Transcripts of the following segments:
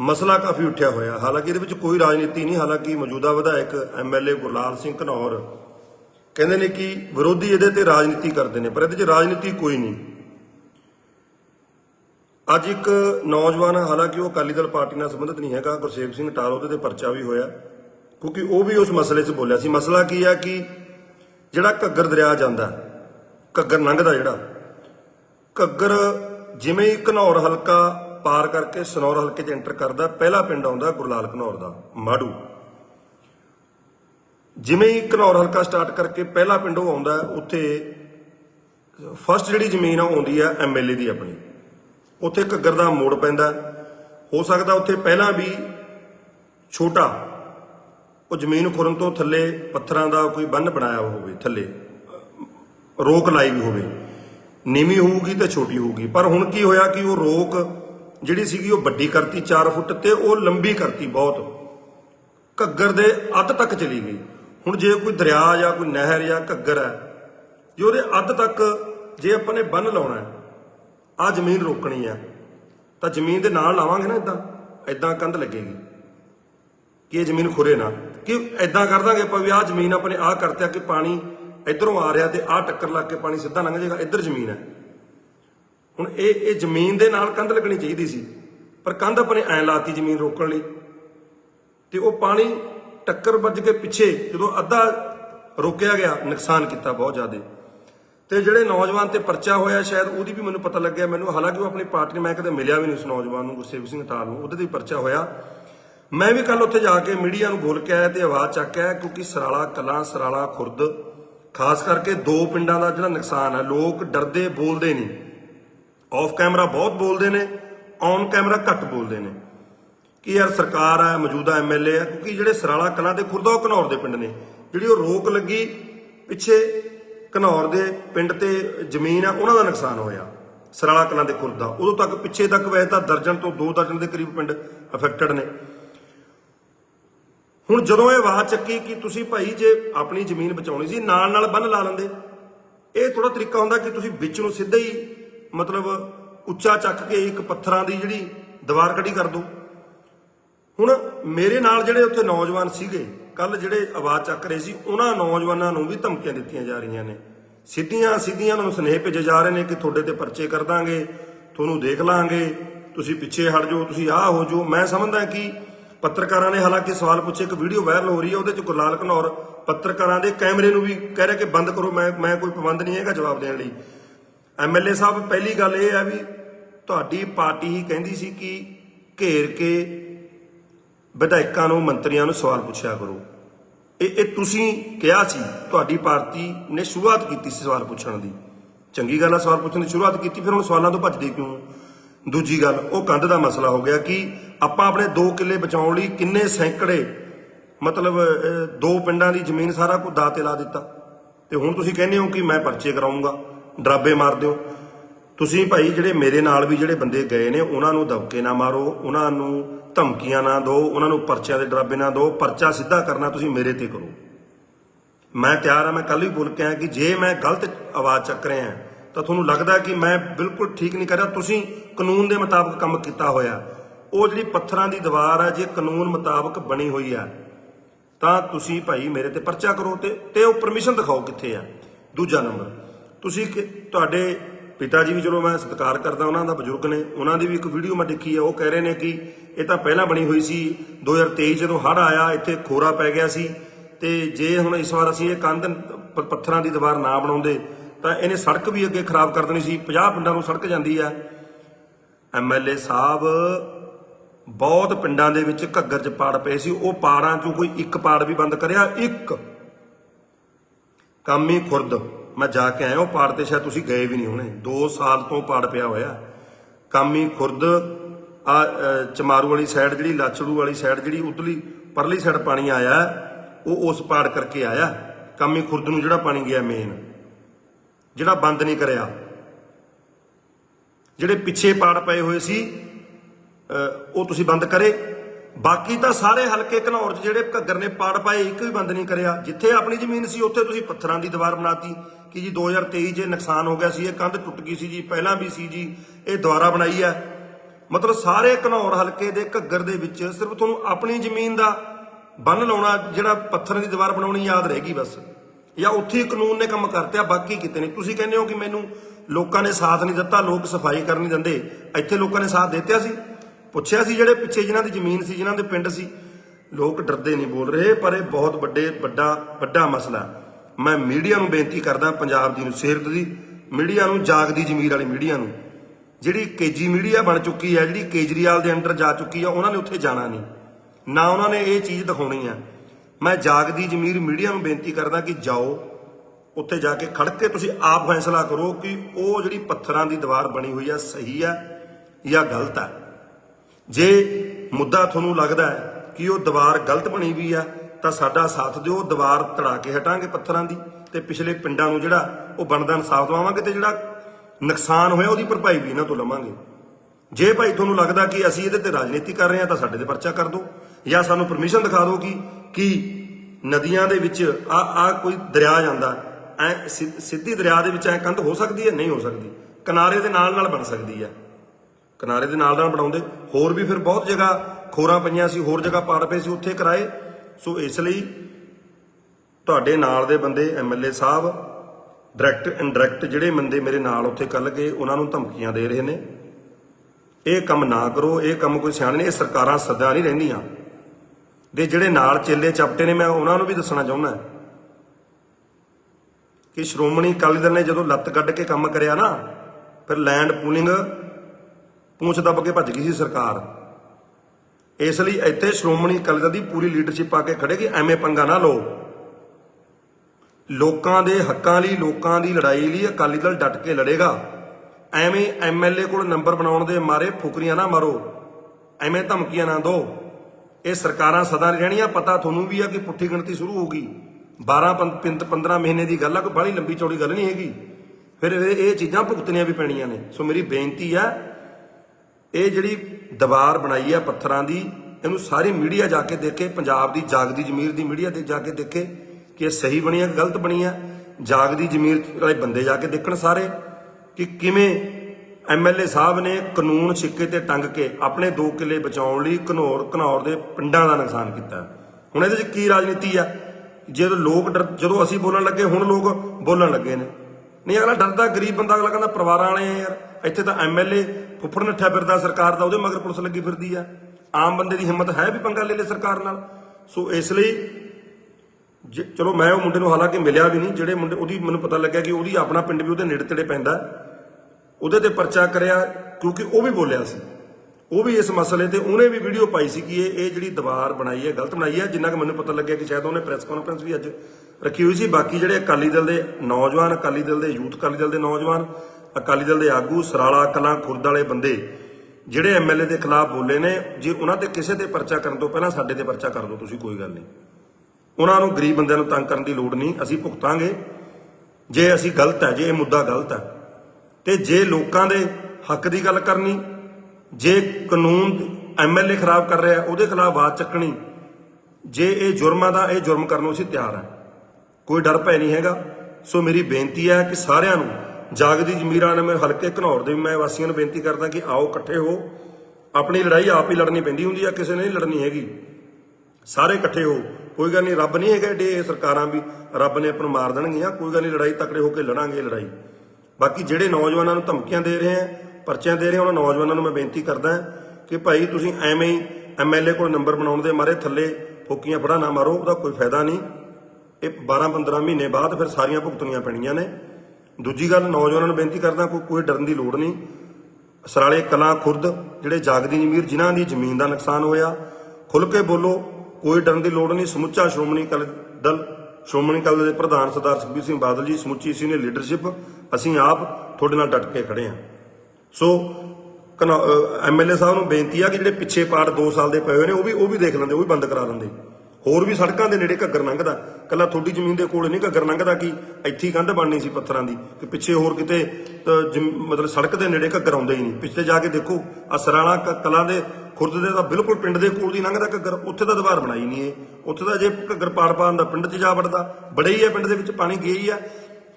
ਮਸਲਾ ਕਾਫੀ ਉੱਠਿਆ ਹੋਇਆ। ਹਾਲਾਂਕਿ ਇਹਦੇ ਵਿੱਚ ਕੋਈ ਰਾਜਨੀਤੀ ਨਹੀਂ, ਹਾਲਾਂਕਿ ਮੌਜੂਦਾ ਵਿਧਾਇਕ ਐਮਐਲਏ ਗੁਰਲਾਲ ਸਿੰਘ ਘਨੌਰ ਕਹਿੰਦੇ ਨੇ ਕਿ ਵਿਰੋਧੀ ਇਹਦੇ ਤੇ ਰਾਜਨੀਤੀ ਕਰਦੇ ਨੇ, ਪਰ ਇਹਦੇ 'ਚ ਰਾਜਨੀਤੀ ਕੋਈ ਨਹੀਂ। ਅੱਜ ਇੱਕ ਨੌਜਵਾਨ ਹਾਲਾਂਕਿ ਉਹ ਅਕਾਲੀ ਦਲ ਪਾਰਟੀ ਨਾਲ ਸੰਬੰਧਿਤ ਨਹੀਂ ਹੈਗਾ, ਗੁਰਸੇਵ ਸਿੰਘ ਟਾਲ ਉਹਦੇ ਤੇ ਪਰਚਾ ਵੀ ਹੋਇਆ, ਕਿਉਂਕਿ ਉਹ ਵੀ ਉਸ ਮਸਲੇ 'ਚ ਬੋਲਿਆ ਸੀ। ਮਸਲਾ ਕੀ ਆ ਕਿ ਜਿਹੜਾ ਘੱਗਰ ਦਰਿਆ ਜਾਂਦਾ, ਘੱਗਰ ਲੰਘਦਾ ਜਿਹੜਾ, ਘੱਗਰ ਜਿਵੇਂ ਹੀ ਘਨੌਰ ਹਲਕਾ ਪਾਰ ਕਰਕੇ ਸਨੌਰ ਹਲਕੇ 'ਚ ਐਂਟਰ ਕਰਦਾ, ਪਹਿਲਾ ਪਿੰਡ ਆਉਂਦਾ ਗੁਰਲਾਲ ਘਨੌਰ ਦਾ ਮਾੜੂ ਜਿਵੇਂ ਹੀ ਘਨੌਰ ਹਲਕਾ ਸਟਾਰਟ ਕਰਕੇ ਪਹਿਲਾ ਪਿੰਡ ਉਹ ਆਉਂਦਾ, ਉੱਥੇ ਫਸਟ ਜਿਹੜੀ ਜ਼ਮੀਨ ਆ, ਉਹ ਆਉਂਦੀ ਆ ਐਮਐਲਏ ਦੀ ਆਪਣੀ। ਉੱਥੇ ਘੱਗਰ ਦਾ ਮੋੜ ਪੈਂਦਾ। ਹੋ ਸਕਦਾ ਉੱਥੇ ਪਹਿਲਾਂ ਵੀ ਛੋਟਾ, ਉਹ ਜ਼ਮੀਨ ਖੁਰਨ ਤੋਂ ਥੱਲੇ ਪੱਥਰਾਂ ਦਾ ਕੋਈ ਬੰਨ ਬਣਾਇਆ ਹੋਵੇ, ਥੱਲੇ, ਰੋਕ ਲਾਈ ਵੀ ਹੋਵੇ। ਨੀਵੀਂ ਹੋਊਗੀ ਤੇ ਛੋਟੀ ਹੋਊਗੀ, ਪਰ ਹੁਣ ਕੀ ਹੋਇਆ ਕਿ ਉਹ ਰੋਕ ਜਿਹੜੀ ਸੀਗੀ ਉਹ ਵੱਡੀ ਕਰਤੀ 4 ਫੁੱਟ ਤੇ ਉਹ ਲੰਬੀ ਕਰਤੀ ਬਹੁਤ। ਘੱਗਰ ਦੇ ਅੱਧ ਤੱਕ ਚਲੀ ਗਈ। ਹੁਣ ਜੇ ਕੋਈ ਦਰਿਆ ਜਾਂ ਕੋਈ ਨਹਿਰ ਜਾਂ ਘੱਗਰ ਹੈ, ਜੇ ਉਹਦੇ ਅੱਧ ਤੱਕ ਜੇ ਆਪਾਂ ਨੇ ਬੰਨ ਲਾਉਣਾ ਹੈ ਆ ਜ਼ਮੀਨ ਰੋਕਣੀ ਆ ਤਾਂ ਜ਼ਮੀਨ ਦੇ ਨਾਲ ਲਾਵਾਂਗੇ ਨਾ ਇਦਾਂ ਇਦਾਂ ਕੰਧ ਲੱਗੇਗੀ। ਕਿ ਇਹ ਜ਼ਮੀਨ ਖੁਰੇ ਨਾ। ਕਿ ਇਦਾਂ ਕਰ ਦਾਂਗੇ ਆਪਾਂ ਵੀ ਆਹ ਜ਼ਮੀਨ ਆਪਣੇ ਆਹ ਕਰਤਿਆ ਕਿ ਪਾਣੀ ਇਧਰੋਂ ਆ ਰਿਹਾ ਤੇ ਆਹ ਟੱਕਰ ਲੱਗ ਕੇ ਪਾਣੀ ਸਿੱਧਾ ਲੰਘ ਜਾਏਗਾ, ਇੱਧਰ ਜ਼ਮੀਨ ਹੈ। ਹੁਣ ਇਹ ਇਹ ਜ਼ਮੀਨ ਦੇ ਨਾਲ ਕੰਧ ਲੱਗਣੀ ਚਾਹੀਦੀ ਸੀ। ਪਰ ਕੰਧ ਆਪਣੇ ਐਂ ਲਾਤੀ ਜ਼ਮੀਨ ਰੋਕਣ ਲਈ। ਤੇ ਉਹ ਪਾਣੀ ਟੱਕਰ ਵੱਜ ਕੇ ਪਿੱਛੇ ਜਦੋਂ ਅੱਧਾ ਰੋਕਿਆ ਗਿਆ, ਨੁਕਸਾਨ ਕੀਤਾ ਬਹੁਤ ਜ਼ਿਆਦਾ। ਤੇ ਜਿਹੜੇ ਨੌਜਵਾਨ ਤੇ ਪਰਚਾ ਹੋਇਆ, ਸ਼ਾਇਦ ਉਹਦੀ ਵੀ ਮੈਨੂੰ ਪਤਾ ਲੱਗਿਆ। ਮੈਨੂੰ ਹਾਲਾਂਕਿ ਉਹ ਆਪਣੀ ਪਾਰਟੀ ਨੂੰ, ਮੈਂ ਕਦੇ ਮਿਲਿਆ ਵੀ ਨਹੀਂ ਉਸ ਨੌਜਵਾਨ ਨੂੰ ਗੁਰਸੇਵ ਸਿੰਘ ਟਾਲ ਨੂੰ। ਉਹਦੇ ਤੇ ਪਰਚਾ ਹੋਇਆ। ਮੈਂ ਵੀ ਕੱਲ ਉੱਥੇ ਜਾ ਕੇ ਮੀਡੀਆ ਨੂੰ ਬੋਲ ਕੇ ਆਇਆ ਤੇ ਆਵਾਜ਼ ਚੱਕ ਆਇਆ, ਕਿਉਂਕਿ ਸਰਾਲਾ ਕਲਾਂ, ਸਰਾਲਾ ਖੁਰਦ, ਖਾਸ ਕਰਕੇ ਦੋ ਪਿੰਡਾਂ ਦਾ ਜਿਹੜਾ ਨੁਕਸਾਨ ਹੈ, ਲੋਕ ਡਰਦੇ, ਬੋਲਦੇ ਨਹੀਂ। ਆਫ ਕੈਮਰਾ ਬਹੁਤ ਬੋਲਦੇ ਨੇ, ਔਨ ਕੈਮਰਾ ਘੱਟ ਬੋਲਦੇ ਨੇ। ਕਿ ਯਾਰ ਸਰਕਾਰ ਹੈ ਮੌਜੂਦਾ ਐਮਐਲਏ ਹੈ ਕਿਉਂਕਿ ਜਿਹੜੇ ਸਰਾਲਾ ਕਲਾਂ ਤੇ ਖੁਰਦਾ ਉਹ ਘਨੌਰ ਦੇ ਪਿੰਡ ਨੇ। ਜਿਹੜੀ ਉਹ ਰੋਕ ਲੱਗੀ ਪਿੱਛੇ ਘਨੌਰ ਦੇ ਪਿੰਡ ਤੇ ਜ਼ਮੀਨ ਆ, ਉਹਨਾਂ ਦਾ ਨੁਕਸਾਨ ਹੋਇਆ, ਸਰਾਲਾ ਕਲਾਂ ਦੇ ਖੁਰਦਾ। ਉਦੋਂ ਤੱਕ ਪਿੱਛੇ ਤੱਕ ਵੈਸੇ ਤਾਂ ਦਰਜਨ ਤੋਂ ਦੋ ਦਰਜਨ ਦੇ ਕਰੀਬ ਪਿੰਡ ਅਫੈਕਟਡ ਨੇ। ਹੁਣ ਜਦੋਂ ਇਹ ਆਵਾਜ਼ ਚੱਕੀ ਕਿ ਤੁਸੀਂ ਭਾਈ ਜੇ ਆਪਣੀ ਜ਼ਮੀਨ ਬਚਾਉਣੀ ਸੀ ਨਾਲ ਨਾਲ ਬੰਨ ਲਾ ਲੈਂਦੇ। ਇਹ ਥੋੜਾ ਤਰੀਕਾ ਹੁੰਦਾ ਕਿ ਤੁਸੀਂ ਵਿੱਚ ਨੂੰ ਸਿੱਧਾ ਹੀ ਮਤਲਬ ਉੱਚਾ ਚੱਕ ਕੇ ਇੱਕ ਪੱਥਰਾਂ ਦੀ ਜਿਹੜੀ ਦੀਵਾਰ ਖੜੀ ਕਰ ਦਿਓ ਹੁਣ ਮੇਰੇ ਨਾਲ ਜਿਹੜੇ ਉੱਥੇ ਨੌਜਵਾਨ ਸੀਗੇ ਕੱਲ ਜਿਹੜੇ ਆਵਾਜ਼ ਚੱਕ ਰਹੇ ਸੀ, ਉਹਨਾਂ ਨੌਜਵਾਨਾਂ ਨੂੰ ਵੀ ਧਮਕੀਆਂ ਦਿੱਤੀਆਂ ਜਾ ਰਹੀਆਂ ਨੇ। ਸਿੱਧੀਆਂ ਸਿੱਧੀਆਂ ਉਹਨਾਂ ਨੂੰ ਸੁਨੇਹੇ ਭੇਜੇ ਜਾ ਰਹੇ ਨੇ ਕਿ ਤੁਹਾਡੇ ਤੇ ਪਰਚੇ ਕਰ ਦਾਂਗੇ, ਤੁਹਾਨੂੰ ਦੇਖ ਲਾਂਗੇ, ਤੁਸੀਂ ਪਿੱਛੇ ਹਟ ਜਾਓ, ਤੁਸੀਂ ਆਹ ਹੋ ਜਾਓ। ਮੈਂ ਸਮਝਦਾ ਕਿ ਪੱਤਰਕਾਰਾਂ ਨੇ ਹਾਲਾਂਕਿ ਸਵਾਲ ਪੁੱਛੇ, ਇੱਕ ਵੀਡੀਓ ਵਾਇਰਲ ਹੋ ਰਹੀ ਹੈ, ਉਹਦੇ ਚ ਗੁਰਲਾਲ ਘਨੌਰ ਪੱਤਰਕਾਰਾਂ ਦੇ ਕੈਮਰੇ ਨੂੰ ਵੀ ਕਹਿ ਰਿਹਾ ਕਿ ਬੰਦ ਕਰੋ, ਮੈਂ ਮੈਂ ਕੋਈ ਪਾਬੰਦ ਨਹੀਂ ਹੈਗਾ ਜਵਾਬ ਦੇਣ ਲਈ। ਐਮਐਲਏ ਸਾਹਿਬ, ਪਹਿਲੀ ਗੱਲ ਇਹ ਹੈ ਵੀ ਤੁਹਾਡੀ ਪਾਰਟੀ ਹੀ ਕਹਿੰਦੀ ਸੀ ਕਿ ਘੇਰ ਕੇ ਵਿਧਾਇਕਾਂ ਨੂੰ, ਮੰਤਰੀਆਂ ਨੂੰ ਸਵਾਲ ਪੁੱਛਿਆ ਕਰੋ। ਇਹ ਇਹ ਤੁਸੀਂ ਕਿਹਾ ਸੀ, ਤੁਹਾਡੀ ਪਾਰਟੀ ਨੇ ਸ਼ੁਰੂਆਤ ਕੀਤੀ ਸੀ ਸਵਾਲ ਪੁੱਛਣ ਦੀ। ਚੰਗੀ ਗੱਲ ਆ, ਸਵਾਲ ਪੁੱਛਣ ਦੀ ਸ਼ੁਰੂਆਤ ਕੀਤੀ, ਫਿਰ ਹੁਣ ਸਵਾਲਾਂ ਤੋਂ ਭੱਜਦੇ ਕਿਉਂ? ਦੂਜੀ ਗੱਲ, ਉਹ ਕੰਧ ਦਾ ਮਸਲਾ ਹੋ ਗਿਆ ਕਿ ਆਪਾਂ ਆਪਣੇ 2 ਕਿੱਲੇ ਬਚਾਉਣ ਲਈ ਕਿੰਨੇ ਸੈਂਕੜੇ, ਮਤਲਬ ਦੋ ਪਿੰਡਾਂ ਦੀ ਜ਼ਮੀਨ ਸਾਰਾ ਕੁਝ ਦਾਅ ਲਾ ਦਿੱਤਾ। ਤੇ ਹੁਣ ਤੁਸੀਂ ਕਹਿੰਦੇ ਹੋ ਕਿ ਮੈਂ ਪਰਚੇ ਕਰਾਉਂਗਾ ਡਰਾਬੇ ਮਾਰ ਦਿਓ। ਤੁਸੀਂ ਭਾਈ ਜਿਹੜੇ ਮੇਰੇ ਨਾਲ ਵੀ ਜਿਹੜੇ ਬੰਦੇ ਗਏ ਨੇ, ਉਹਨਾਂ ਨੂੰ ਦਬਕੇ ਨਾ ਮਾਰੋ, ਉਹਨਾਂ ਨੂੰ ਧਮਕੀਆਂ ਨਾ ਦਿਓ, ਉਹਨਾਂ ਨੂੰ ਪਰਚਿਆਂ ਦੇ ਡਰਾਬੇ ਨਾ ਦਿਓ, ਪਰਚਾ ਸਿੱਧਾ ਕਰਨਾ ਤੁਸੀਂ ਮੇਰੇ ਤੇ ਕਰੋ। ਮੈਂ ਤਿਆਰ ਆ, ਮੈਂ ਕੱਲ ਵੀ ਬੋਲ ਕੇ ਆਇਆ ਕਿ ਜੇ ਮੈਂ ਗਲਤ ਆਵਾਜ਼ ਚੱਕ ਰਿਹਾ ਤਾਂ ਤੁਹਾਨੂੰ ਲੱਗਦਾ ਕਿ ਮੈਂ ਬਿਲਕੁਲ ਠੀਕ ਨਹੀਂ ਕਰ ਰਿਹਾ। ਤੁਸੀਂ ਕਾਨੂੰਨ ਦੇ ਮੁਤਾਬਕ ਕੰਮ ਕੀਤਾ ਹੋਇਆ। ਉਹ ਜਿਹੜੀ ਪੱਥਰਾਂ ਦੀ ਦੀਵਾਰ ਹੈ ਜੇ ਕਾਨੂੰਨ ਮੁਤਾਬਕ ਬਣੀ ਹੋਈ ਹੈ ਤਾਂ ਤੁਸੀਂ ਭਾਈ ਮੇਰੇ ਤੇ ਪਰਚਾ ਕਰੋ ਤੇ ਤੇ ਉਹ ਪਰਮਿਸ਼ਨ ਦਿਖਾਓ ਕਿੱਥੇ ਆ। ਦੂਜਾ ਨੰਬਰ। ਤੁਸੀਂ ਕਿ- ਤੁਹਾਡੇ ਪਿਤਾ ਜੀ ਵੀ ਚਲੋ ਮੈਂ ਸਤਿਕਾਰ ਕਰਦਾ ਉਹਨਾਂ ਦਾ, ਬਜ਼ੁਰਗ ਨੇ, ਉਹਨਾਂ ਦੀ ਵੀ ਇੱਕ ਵੀਡੀਓ ਮੈਂ ਦੇਖੀ ਹੈ, ਉਹ ਕਹਿ ਰਹੇ ਨੇ ਕਿ ਇਹ ਤਾਂ ਪਹਿਲਾਂ ਬਣੀ ਹੋਈ ਸੀ 2023 ਜਦੋਂ ਹੜ੍ਹ ਆਇਆ, ਇੱਥੇ ਖੋਰਾ ਪੈ ਗਿਆ ਸੀ ਤੇ ਜੇ ਹੁਣ ਇਸ ਵਾਰ ਅਸੀਂ ਇਹ ਕੰਧ ਪੱਥਰਾਂ ਦੀ ਦੀਵਾਰ ਨਾ ਬਣਾਉਂਦੇ, ਤਾਂ ਇਹਨੇ ਸੜਕ ਵੀ ਅੱਗੇ ਖਰਾਬ ਕਰ ਦੇਣੀ ਸੀ 50 ਪਿੰਡਾਂ ਨੂੰ ਸੜਕ ਜਾਂਦੀ ਆ। ਐਮਐਲਏ ਸਾਹਿਬ ਬਹੁਤ ਪਿੰਡਾਂ ਦੇ ਵਿੱਚ ਘੱਗਰ 'ਚ ਪਾੜ ਪਏ ਸੀ, ਉਹ ਪਾੜਾਂ 'ਚੋਂ ਕੋਈ ਇੱਕ ਪਾੜ ਵੀ ਬੰਦ ਕਰਿਆ, ਇੱਕ। ਕਾਮੀ ਖੁਰਦ। ਮੈਂ ਜਾ ਕੇ ਆਇਆ, ਉਹ ਪਾੜ ਤੇ ਸ਼ਾਇਦ ਤੁਸੀਂ ਗਏ ਵੀ ਨਹੀਂ ਹੋਣੇ। 2 ਸਾਲ ਤੋਂ ਪਾੜ ਪਿਆ ਹੋਇਆ। ਕਾਮੀ ਖੁਰਦ, ਆ ਚਮਾਰੂ ਵਾਲੀ ਸਾਈਡ ਜਿਹੜੀ, ਲਾਚੜੂ ਵਾਲੀ ਸਾਈਡ ਜਿਹੜੀ, ਉਤਲੀ ਪਰਲੀ ਸਾਈਡ ਪਾਣੀ ਆਇਆ, ਉਹ ਉਸ ਪਾੜ ਕਰਕੇ ਆਇਆ। ਕਾਮੀ ਖੁਰਦ ਨੂੰ ਜਿਹੜਾ ਪਾਣੀ ਗਿਆ ਮੇਨ ਜਿਹੜਾ ਬੰਦ ਨਹੀਂ ਕਰਿਆ। ਜਿਹੜੇ ਪਿੱਛੇ ਪਾੜ ਪਏ ਹੋਏ ਸੀ ਉਹ ਤੁਸੀਂ ਬੰਦ ਕਰੇ। ਬਾਕੀ ਤਾਂ ਸਾਰੇ ਹਲਕੇ ਘਨੌਰ 'ਚ ਜਿਹੜੇ ਘੱਗਰ ਨੇ ਪਾੜ ਪਾਏ, ਇੱਕ ਵੀ ਬੰਦ ਨਹੀਂ ਕਰਿਆ। ਜਿੱਥੇ ਆਪਣੀ ਜ਼ਮੀਨ ਸੀ, ਉੱਥੇ ਤੁਸੀਂ ਪੱਥਰਾਂ ਦੀ ਦੀਵਾਰ ਬਣਾਤੀ। ਕਿ ਜੀ 2023 'ਚ ਇਹ ਨੁਕਸਾਨ ਹੋ ਗਿਆ ਸੀ, ਇਹ ਕੰਧ ਟੁੱਟ ਗਈ ਸੀ ਜੀ, ਪਹਿਲਾਂ ਵੀ ਸੀ ਜੀ, ਇਹ ਦੁਬਾਰਾ ਬਣਾਈ ਹੈ। ਮਤਲਬ ਸਾਰੇ ਘਨੌਰ ਹਲਕੇ ਦੇ ਘੱਗਰ ਦੇ ਵਿੱਚ ਸਿਰਫ ਤੁਹਾਨੂੰ ਆਪਣੀ ਜ਼ਮੀਨ ਦਾ ਬੰਨ ਲਾਉਣਾ, ਜਿਹੜਾ ਪੱਥਰ ਦੀ ਦੀਵਾਰ ਬਣਾਉਣੀ ਯਾਦ ਰਹੇਗੀ ਬਸ। ਜਾਂ ਉੱਥੇ ਹੀ ਕਾਨੂੰਨ ਨੇ ਕੰਮ ਕਰਤਿਆ, ਬਾਕੀ ਕਿਤੇ ਨਹੀਂ। ਤੁਸੀਂ ਕਹਿੰਦੇ ਹੋ ਕਿ ਮੈਨੂੰ ਲੋਕਾਂ ਨੇ ਸਾਥ ਨਹੀਂ ਦਿੱਤਾ, ਲੋਕ ਸਫ਼ਾਈ ਕਰਨ ਨਹੀਂ ਦਿੰਦੇ। ਇੱਥੇ ਲੋਕਾਂ ਨੇ ਸਾਥ ਦਿੱਤਾ ਸੀ। ਪੁੱਛਿਆ ਸੀ ਜਿਹੜੇ ਪਿੱਛੇ ਜਿਨ੍ਹਾਂ ਦੀ ਜ਼ਮੀਨ ਸੀ, ਜਿਨ੍ਹਾਂ ਦੇ ਪਿੰਡ ਸੀ, ਲੋਕ ਡਰਦੇ ਨਹੀਂ ਬੋਲ ਰਹੇ, ਪਰ ਇਹ ਬਹੁਤ ਵੱਡੇ, ਵੱਡਾ ਵੱਡਾ ਮਸਲਾ ਮੈਂ ਮੀਡੀਆ ਨੂੰ ਬੇਨਤੀ ਕਰਦਾ ਪੰਜਾਬ ਦੀ ਨੂੰ ਸਿਰਤ ਦੀ, ਮੀਡੀਆ ਨੂੰ ਜਾਗਦੀ ਜ਼ਮੀਰ ਵਾਲੀ ਮੀਡੀਆ ਨੂੰ। ਜਿਹੜੀ ਕੇਜੀ ਮੀਡੀਆ ਬਣ ਚੁੱਕੀ ਹੈ, ਜਿਹੜੀ ਕੇਜਰੀਵਾਲ ਦੇ ਅੰਡਰ ਜਾ ਚੁੱਕੀ ਹੈ, ਉਹਨਾਂ ਨੇ ਉੱਥੇ ਜਾਣਾ ਨਹੀਂ। ਨਾ ਉਹਨਾਂ ਨੇ ਇਹ ਚੀਜ਼ ਦਿਖਾਉਣੀ ਆ ਮੈਂ ਜਾਗਦੀ ਜ਼ਮੀਰ ਮੀਡੀਆ ਨੂੰ ਬੇਨਤੀ ਕਰਦਾ ਕਿ ਜਾਓ, ਉੱਥੇ ਜਾ ਕੇ ਖੜ ਕੇ ਤੁਸੀਂ ਆਪ ਫੈਸਲਾ ਕਰੋ ਕਿ ਉਹ ਜਿਹੜੀ ਪੱਥਰਾਂ ਦੀ ਦੀਵਾਰ ਬਣੀ ਹੋਈ ਆ ਸਹੀ ਆ ਜਾਂ ਗਲਤ ਆ ਜੇ ਮੁੱਦਾ ਤੁਹਾਨੂੰ ਲੱਗਦਾ ਹੈ ਕਿ ਉਹ ਦੀਵਾਰ ਗਲਤ ਬਣੀ ਵੀ ਆ, ਤਾਂ ਸਾਡਾ ਸਾਥ ਦਿਓ, ਦੀਵਾਰ ਤੜਾ ਕੇ ਹਟਾਂਗੇ ਪੱਥਰਾਂ ਦੀ ਤੇ ਪਿਛਲੇ ਪਿੰਡਾਂ ਨੂੰ ਜਿਹੜਾ ਉਹ ਬਣਦਾ ਇਨਸਾਫ ਦਵਾਵਾਂਗੇ ਤੇ ਜਿਹੜਾ ਨੁਕਸਾਨ ਹੋਇਆ ਉਹਦੀ ਭਰਪਾਈ ਵੀ ਇਹਨਾਂ ਤੋਂ ਲਵਾਂਗੇ। ਜੇ ਭਾਈ ਤੁਹਾਨੂੰ ਲੱਗਦਾ ਕਿ ਅਸੀਂ ਇਹਦੇ ਤੇ ਰਾਜਨੀਤੀ ਕਰ ਰਹੇ ਹਾਂ ਤਾਂ ਸਾਡੇ ਤੇ ਪਰਚਾ ਕਰ ਦਿਓ ਜਾਂ ਸਾਨੂੰ ਪਰਮਿਸ਼ਨ ਦਿਖਾ ਦਿਓ ਕਿ ਕਿ ਨਦੀਆਂ ਦੇ ਵਿੱਚ ਆ ਆ ਕੋਈ ਦਰਿਆ ਜਾਂਦਾ, ਐ ਸਿੱਧੀ ਦਰਿਆ ਦੇ ਵਿੱਚ ਐ ਕੰਧ ਹੋ ਸਕਦੀ ਹੈ? ਨਹੀਂ ਹੋ ਸਕਦੀ। ਕਿਨਾਰੇ ਦੇ ਨਾਲ ਨਾਲ ਬਣ ਸਕਦੀ ਹੈ। ਕਿਨਾਰੇ ਦੇ ਨਾਲ ਨਾਲ ਬਣਾਉਂਦੇ। ਹੋਰ ਵੀ ਫਿਰ ਬਹੁਤ ਜਗ੍ਹਾ ਖੋਰਾਂ ਪਈਆਂ ਸੀ, ਹੋਰ ਜਗ੍ਹਾ ਪਾੜ ਪਏ ਸੀ, ਉੱਥੇ ਕਰਾਏ। ਸੋ ਇਸ ਲਈ ਤੁਹਾਡੇ ਨਾਲ ਦੇ ਬੰਦੇ ਐਮਐਲਏ ਸਾਹਿਬ, ਡਾਇਰੈਕਟ ਇਨਡਾਇਰੈਕਟ ਜਿਹੜੇ ਬੰਦੇ ਮੇਰੇ ਨਾਲ ਉੱਥੇ ਕੱਲ ਗਏ, ਉਹਨਾਂ ਨੂੰ ਧਮਕੀਆਂ ਦੇ ਰਹੇ ਨੇ। ਇਹ ਕੰਮ ਨਾ ਕਰੋ, ਇਹ ਕੰਮ ਕੋਈ ਸਿਆਣੇ ਨਹੀਂ ਇਹ ਸਰਕਾਰਾਂ ਸਦਾ ਨਹੀਂ ਰਹਿੰਦੀਆਂ। ਦੇ ਜਿਹੜੇ ਨਾਲ ਚੇਲੇ ਚਪਟੇ ਨੇ, ਮੈਂ ਉਹਨਾਂ ਨੂੰ ਵੀ ਦੱਸਣਾ ਚਾਹੁੰਦਾ। ਕਿ ਸ਼੍ਰੋਮਣੀ ਅਕਾਲੀ ਦਲ ਨੇ ਜਦੋਂ ਲੱਤ ਕੱਢ ਕੇ ਕੰਮ ਕਰਿਆ ਨਾ, ਫਿਰ ਲੈਂਡ ਪੂਲਿੰਗ ਪੂੰਛ ਦੱਬ ਕੇ ਭੱਜ ਗਈ ਸੀ ਸਰਕਾਰ। ਇਸ ਲਈ ਇੱਥੇ ਸ਼੍ਰੋਮਣੀ ਅਕਾਲੀ ਦਲ ਦੀ ਪੂਰੀ ਲੀਡਰਸ਼ਿਪ ਆ ਕੇ ਖੜੇਗੀ ਐਵੇਂ ਪੰਗਾ ਨਾ ਲਓ। ਲੋਕਾਂ ਦੇ ਹੱਕਾਂ ਲਈ, ਲੋਕਾਂ ਦੀ ਲੜਾਈ ਲਈ ਅਕਾਲੀ ਦਲ ਡਟ ਕੇ ਲੜੇਗਾ। ਐਵੇਂ ਐਮਐਲਏ ਕੋਲ ਨੰਬਰ ਬਣਾਉਣ ਦੇ ਮਾਰੇ ਫੁਕਰੀਆਂ ਨਾ ਮਾਰੋ। ਐਵੇਂ ਧਮਕੀਆਂ ਨਾ ਦਿਓ। ਇਹ ਸਰਕਾਰਾਂ ਸਦਾ ਰਹਿਣੀਆਂ, ਪਤਾ ਤੁਹਾਨੂੰ ਵੀ ਆ ਕਿ ਪੁੱਠੀ ਗਿਣਤੀ ਸ਼ੁਰੂ ਹੋ ਹੋਊਗੀ 12 ਪੰਦ 15 ਮਹੀਨੇ ਦੀ ਗੱਲ ਆ, ਕੋਈ ਬੜੀ ਲੰਬੀ ਚੌੜੀ ਗੱਲ ਨਹੀਂ ਹੈਗੀ। ਫਿਰ ਇਹ ਇਹ ਚੀਜ਼ਾਂ ਭੁਗਤਣੀਆਂ ਵੀ ਪੈਣੀਆਂ ਨੇ। ਸੋ ਮੇਰੀ ਬੇਨਤੀ ਆ ਇਹ ਜਿਹੜੀ ਦੀਵਾਰ ਬਣਾਈ ਹੈ ਪੱਥਰਾਂ ਦੀ, ਇਹਨੂੰ ਸਾਰੀ ਮੀਡੀਆ ਜਾ ਕੇ ਦੇਖੇ, ਪੰਜਾਬ ਦੀ ਜਾਗਦੀ ਜ਼ਮੀਰ ਦੀ ਮੀਡੀਆ ਤੇ ਜਾ ਕੇ ਦੇਖੇ ਕਿ ਇਹ ਸਹੀ ਬਣੀ ਹੈ ਕਿ ਗਲਤ ਬਣੀ ਆ। ਜਾਗਦੀ ਜ਼ਮੀਰ ਵਾਲੇ ਬੰਦੇ ਜਾ ਕੇ ਦੇਖਣ ਸਾਰੇ ਕਿ ਕਿਵੇਂ ਐਮਐਲਏ ਸਾਹਿਬ ਨੇ ਕਾਨੂੰਨ ਸਿੱਕੇ ਤੇ ਟੰਗ ਕੇ ਆਪਣੇ ਦੋ ਕਿੱਲੇ ਬਚਾਉਣ ਲਈ ਘਨੌਰ ਘਨੌਰ ਦੇ ਪਿੰਡਾਂ ਦਾ ਨੁਕਸਾਨ ਕੀਤਾ। ਹੁਣ ਇਹਦੇ 'ਚ ਕੀ ਰਾਜਨੀਤੀ ਆ? ਜਦੋਂ ਲੋਕ ਡਰ, ਜਦੋਂ ਅਸੀਂ ਬੋਲਣ ਲੱਗੇ, ਹੁਣ ਲੋਕ ਬੋਲਣ ਲੱਗੇ ਨੇ। ਨਹੀਂ, ਅਗਲਾ ਡਰਦਾ, ਗਰੀਬ ਬੰਦਾ, ਅਗਲਾ ਕਹਿੰਦਾ ਪਰਿਵਾਰਾਂ ਵਾਲੇ ਆ ਯਾਰ। ਇੱਥੇ ਤਾਂ ਐਮਐਲਏ ਫੁੱਫੜ ਨੱਠਿਆ ਫਿਰਦਾ ਸਰਕਾਰ ਦਾ, ਉਹਦੇ ਮਗਰ ਪੁਲਿਸ ਲੱਗੀ ਫਿਰਦੀ ਆ। ਆਮ ਬੰਦੇ ਦੀ ਹਿੰਮਤ ਹੈ ਵੀ ਪੰਗਾ ਲੈ ਲੈ ਸਰਕਾਰ ਨਾਲ। ਸੋ ਇਸ ਲਈ ਚਲੋ, ਮੈਂ ਉਹ ਮੁੰਡੇ ਨੂੰ ਹਾਲਾਂਕਿ ਮਿਲਿਆ ਵੀ ਨਹੀਂ, ਜਿਹੜੇ ਮੁੰਡੇ ਉਹਦੀ ਮੈਨੂੰ ਪਤਾ ਲੱਗਿਆ ਕਿ ਉਹਦੀ ਆਪਣਾ ਪਿੰਡ ਵੀ ਉਹਦੇ ਨੇੜੇ ਤੇੜੇ ਪੈਂਦਾ। ਉਹਦੇ ਤੇ ਪਰਚਾ ਕਰਿਆ, ਕਿਉਂਕਿ ਉਹ ਵੀ ਬੋਲਿਆ ਸੀ। ਉਹ ਵੀ ਇਸ ਮਸਲੇ ਤੇ ਉਹਨੇ ਵੀ ਵੀਡੀਓ ਪਾਈ ਸੀ ਕਿ ਇਹ ਇਹ ਜਿਹੜੀ ਦੀਵਾਰ ਬਣਾਈ ਹੈ, ਗਲਤ ਬਣਾਈ ਹੈ। ਜਿੰਨਾ ਕਿ ਮੈਨੂੰ ਪਤਾ ਲੱਗਿਆ ਕਿ ਸ਼ਾਇਦ ਉਹਨੇ ਪ੍ਰੈਸ ਕਾਨਫਰੰਸ ਵੀ ਅੱਜ ਰੱਖੀ ਹੋਈ ਸੀ। ਬਾਕੀ ਜਿਹੜੇ ਅਕਾਲੀ ਦਲ ਦੇ ਨੌਜਵਾਨ, ਅਕਾਲੀ ਦਲ ਦੇ ਯੂਥ, ਅਕਾਲੀ ਦਲ ਦੇ ਨੌਜਵਾਨ, ਅਕਾਲੀ ਦਲ ਦੇ ਆਗੂ, ਸਰਾਲਾ, ਕਲਾਂ, ਖੁਰਦ ਵਾਲੇ ਬੰਦੇ, ਜਿਹੜੇ ਐਮਐਲਏ ਦੇ ਖਿਲਾਫ ਬੋਲੇ ਨੇ, ਜੇ ਉਹਨਾਂ ਤੇ ਕਿਸੇ ਤੇ ਪਰਚਾ ਕਰਨ ਤੋਂ ਪਹਿਲਾਂ ਸਾਡੇ ਤੇ ਪਰਚਾ ਕਰ ਦਿਓ, ਤੁਸੀਂ ਕੋਈ ਗੱਲ ਨਹੀਂ। ਉਹਨਾਂ ਨੂੰ ਗਰੀਬ ਬੰਦਿਆਂ ਨੂੰ ਤੰਗ ਕਰਨ ਦੀ ਲੋੜ ਨਹੀਂ, ਅਸੀਂ ਭੁਗਤਾਂਗੇ। ਜੇ ਅਸੀਂ ਗਲਤ ਹੈ, ਜੇ ਇਹ ਮੁੱਦਾ ਗਲਤ ਹੈ, ਤੇ ਜੇ ਲੋਕਾਂ ਦੇ ਹੱਕ ਦੀ ਗੱਲ ਕਰਨੀ, ਜੇ ਕਾਨੂੰਨ ਐਮਐਲਏ ਖਰਾਬ ਕਰ ਰਿਹਾ, ਉਹਦੇ ਖਿਲਾਫ ਆਵਾਜ਼ ਚੱਕਣੀ, ਜੇ ਇਹ ਜੁਰਮਾਂ ਦਾ ਇਹ ਜੁਰਮ ਕਰਨ ਨੂੰ ਅਸੀਂ ਤਿਆਰ ਹਾਂ। ਕੋਈ ਡਰ ਭੈ ਨਹੀਂ ਹੈਗਾ। ਸੋ ਮੇਰੀ ਬੇਨਤੀ ਹੈ ਕਿ ਸਾਰਿਆਂ ਨੂੰ ਜਾਗਦੀ ਜ਼ਮੀਰਾਂ ਨੇ ਮੈਂ ਹਲਕੇ ਘਨੌਰ ਦੇ ਵੀ ਮੈਂ ਵਾਸੀਆਂ ਨੂੰ ਬੇਨਤੀ ਕਰਦਾ ਕਿ ਆਓ ਇਕੱਠੇ ਹੋ। ਆਪਣੀ ਲੜਾਈ ਆਪ ਹੀ ਲੜਨੀ ਪੈਂਦੀ ਹੁੰਦੀ ਆ, ਕਿਸੇ ਨੇ ਨਹੀਂ ਲੜਨੀ ਹੈਗੀ। ਸਾਰੇ ਇਕੱਠੇ ਹੋ। ਕੋਈ ਗੱਲ ਨਹੀਂ, ਰੱਬ ਨਹੀਂ ਹੈਗਾ ਡੇ ਸਰਕਾਰਾਂ ਵੀ। ਰੱਬ ਨੇ ਆਪਾਂ ਨੂੰ ਮਾਰ ਦੇਣਗੀਆਂ, ਕੋਈ ਗੱਲ ਨਹੀਂ, ਲੜਾਈ ਤਕੜੇ ਹੋ ਕੇ ਲੜਾਂਗੇ ਲੜਾਈ। ਬਾਕੀ ਜਿਹੜੇ ਨੌਜਵਾਨਾਂ ਨੂੰ ਧਮਕੀਆਂ ਦੇ ਰਹੇ ਆ, ਪਰਚਿਆਂ ਦੇ ਰਹੇ ਉਹਨਾਂ ਨੌਜਵਾਨਾਂ ਨੂੰ ਮੈਂ ਬੇਨਤੀ ਕਰਦਾ ਕਿ ਭਾਈ ਤੁਸੀਂ ਐਵੇਂ ਹੀ ਐਮਐਲਏ ਕੋਲ ਨੰਬਰ ਬਣਾਉਣ ਦੇ ਮਾਰੇ, ਥੱਲੇ ਫੋਕੀਆਂ ਫੜਾ ਨਾ ਮਾਰੋ, ਉਹਦਾ ਕੋਈ ਫਾਇਦਾ ਨਹੀਂ। ਇਹ 12-15 ਮਹੀਨੇ ਬਾਅਦ ਫਿਰ ਸਾਰੀਆਂ ਭੁਗਤਣੀਆਂ ਪੈਣੀਆਂ ਨੇ। ਦੂਜੀ ਗੱਲ, ਨੌਜਵਾਨਾਂ ਨੂੰ ਬੇਨਤੀ ਕਰਦਾ ਕੋਈ ਕੋਈ ਡਰਨ ਦੀ ਲੋੜ ਨਹੀਂ। ਸਰਾਲੇ ਕਲਾਂ, ਖੁਰਦ, ਜਿਹੜੇ ਜਾਗਦੀ ਜ਼ਮੀਰ, ਜਿਨ੍ਹਾਂ ਦੀ ਜ਼ਮੀਨ ਦਾ ਨੁਕਸਾਨ ਹੋਇਆ ਖੁੱਲ ਕੇ ਬੋਲੋ, ਕੋਈ ਡਰਨ ਦੀ ਲੋੜ ਨਹੀਂ। ਸਮੁੱਚਾ ਸ਼੍ਰੋਮਣੀ ਅਕਾਲੀ ਦਲ, ਸ਼੍ਰੋਮਣੀ ਅਕਾਲੀ ਦਲ ਦੇ ਪ੍ਰਧਾਨ ਸਰਦਾਰ ਸੁਖਬੀਰ ਸਿੰਘ ਬਾਦਲ ਜੀ, ਸਮੁੱਚੀ ਸੀਨੀਅਰ ਲੀਡਰਸ਼ਿਪ, ਅਸੀਂ ਆਪ ਤੁਹਾਡੇ ਨਾਲ ਡਟ ਕੇ ਖੜੇ ਹਾਂ। ਸੋ ਐਮਐਲਏ ਸਾਹਿਬ ਨੂੰ ਬੇਨਤੀ ਆ ਕਿ ਜਿਹੜੇ ਪਿੱਛੇ ਪਾਰਟ 2 ਸਾਲ ਦੇ ਪਏ ਹੋਏ ਨੇ, ਉਹ ਵੀ ਉਹ ਵੀ ਦੇਖ ਲੈਂਦੇ, ਉਹ ਵੀ ਬੰਦ ਕਰਾ ਦਿੰਦੇ। ਹੋਰ ਵੀ ਸੜਕਾਂ ਦੇ ਨੇੜੇ ਘੱਗਰ ਲੰਘਦਾ। ਕੱਲਾ ਤੁਹਾਡੀ ਜ਼ਮੀਨ ਦੇ ਕੋਲ ਨਹੀਂ, ਘੱਗਰ ਲੰਘਦਾ ਕਿ? ਇੱਥੇ ਹੀ ਕੰਧ ਬਣਨੀ ਸੀ ਪੱਥਰਾਂ ਦੀ। ਕਿ ਪਿੱਛੇ ਹੋਰ ਕਿਤੇ ਜ਼ਮ- ਮਤਲਬ ਸੜਕ ਦੇ ਨੇੜੇ ਘੱਗਰ ਆਉਂਦਾ ਹੀ ਨਹੀਂ। ਪਿੱਛੇ ਜਾ ਕੇ ਦੇਖੋ ਆ ਸਰਾਲਾ ਕਲਾਂ ਦੇ ਖੁਰਦ ਦੇ ਤਾਂ ਬਿਲਕੁਲ ਪਿੰਡ ਦੇ ਕੋਲ ਦੀ ਲੰਘਦਾ ਘੱਗਰ। ਉੱਥੇ ਤਾਂ ਦੀਵਾਰ ਬਣਾਈ ਨਹੀਂ ਇਹ। ਉੱਥੇ ਤਾਂ ਜੇ ਘੱਗਰ ਪਾਰ ਪਾਉਣ ਦਾ ਪਿੰਡ 'ਚ ਜਾ ਵੜਦਾ। ਬੜੇ ਹੀ ਹੈ ਪਿੰਡ ਦੇ ਵਿੱਚ, ਪਾਣੀ ਗਿਆ ਹੀ ਆ।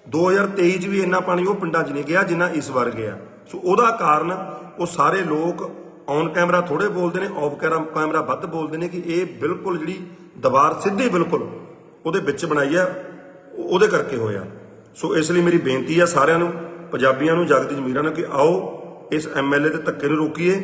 2023 'ਚ ਵੀ ਇੰਨਾ ਪਾਣੀ ਉਹ ਪਿੰਡਾਂ 'ਚ ਨਹੀਂ ਗਿਆ ਜਿੰਨਾ ਇਸ ਵਾਰ ਗਿਆ। ਸੋ ਉਹਦਾ ਕਾਰਨ ਉਹ ਸਾਰੇ ਲੋਕ ਔਨ ਕੈਮਰਾ ਥੋੜੇ ਬੋਲਦੇ ਨੇ ਆਫ ਕੈਮਰਾ ਵੱਧ ਬੋਲਦੇ ਨੇ ਕਿ ਇਹ ਬਿਲਕੁਲ ਜਿਹੜੀ ਦੀਵਾਰ ਸਿੱਧੀ ਬਿਲਕੁਲ ਉਹਦੇ ਵਿੱਚ ਬਣਾਈ ਆ, ਉਹ- ਉਹਦੇ ਕਰਕੇ ਹੋਇਆ। ਸੋ ਇਸ ਲਈ ਮੇਰੀ ਬੇਨਤੀ ਆ ਸਾਰਿਆਂ ਨੂੰ, ਪੰਜਾਬੀਆਂ ਨੂੰ, ਜਗਤ ਜਮੀਰਾਂ ਨੂੰ ਕਿ ਆਓ, ਇਸ ਐਮਐਲਏ ਦੇ ਧੱਕੇ ਨੂੰ ਰੋਕੀਏ।